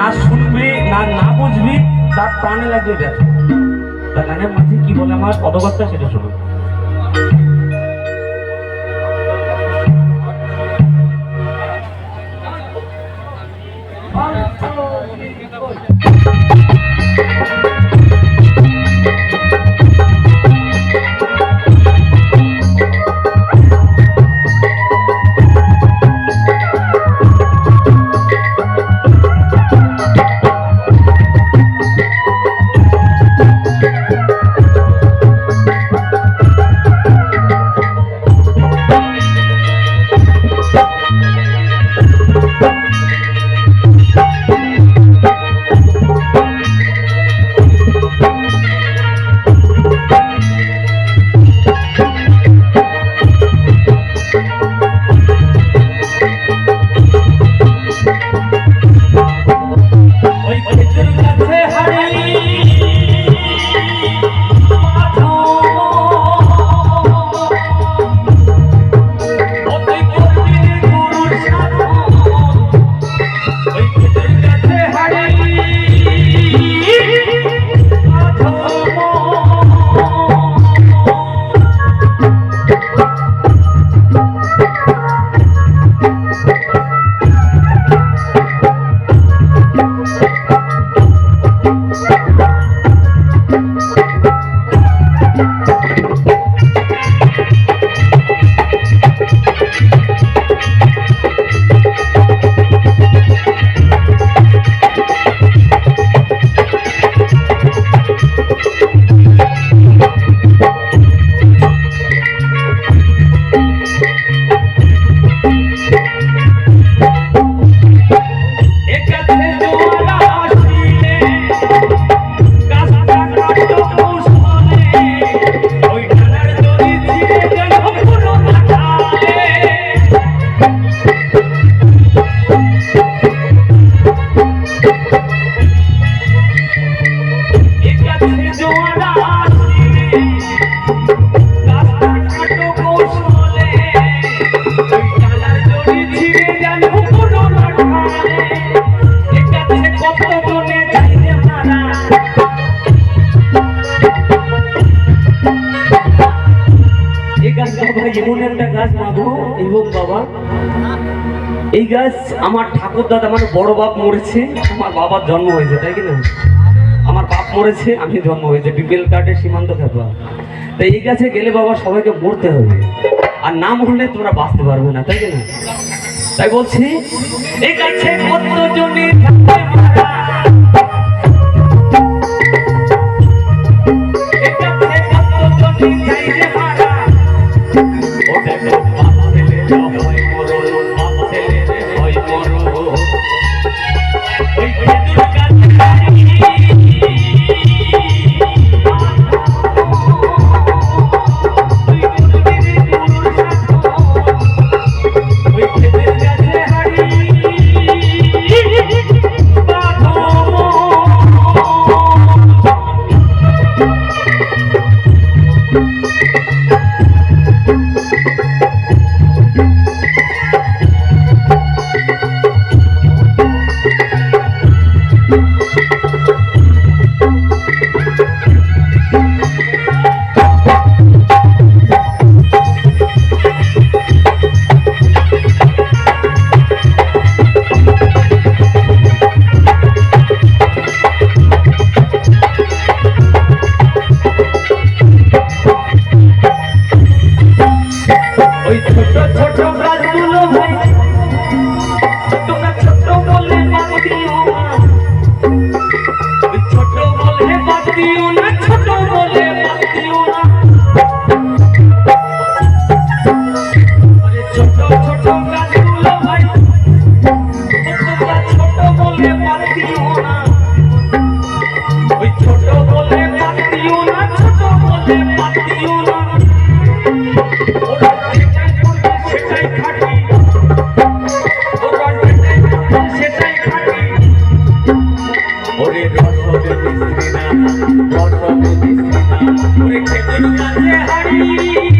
না শুনবি, না না বুঝবি, তার প্রাণে লাগবে ব্যথা তার গানের মাঝে কি বলে আমার? পদকর্তা সেটা শুনুন। ওই এমন একটা গাছ এবং বাবা, এই গাছ আমার ঠাকুর দাদা মানে বড় বাপ মরেছে, আমার বাবার জন্ম হয়েছে, তাই কি না? আমার বাপ মরেছে, আমি জন্ম হয়েছে, বিপিএল কার্ডে সীমান্ত খেপা তাই এই গাছে গেলে বাবা সবাইকে মরতে হবে, আর না মরলে তোমরা বাঁচতে পারবে না, তাই কি না? তাই বলছি, এই গাছে জনে থাকতে Don't ওই ছোট ছোট গাছগুলো গাছে হাড়ি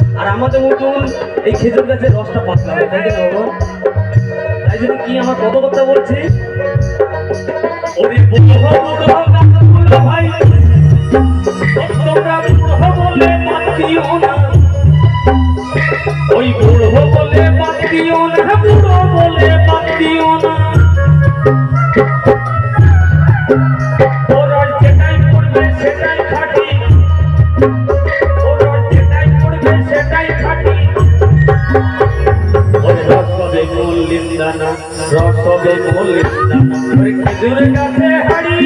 আর আমাদের মতন এই খেজুর গাছের রসটা পাতলা হবে তাই না তাই জন্য কি আমার কত কথা বলছি ভাই ওই সেটাই খাটি। রসবে মল্লিন দানা রসবে মল্লিন দানা খেজুর গাছে হাড়ি।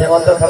খাবার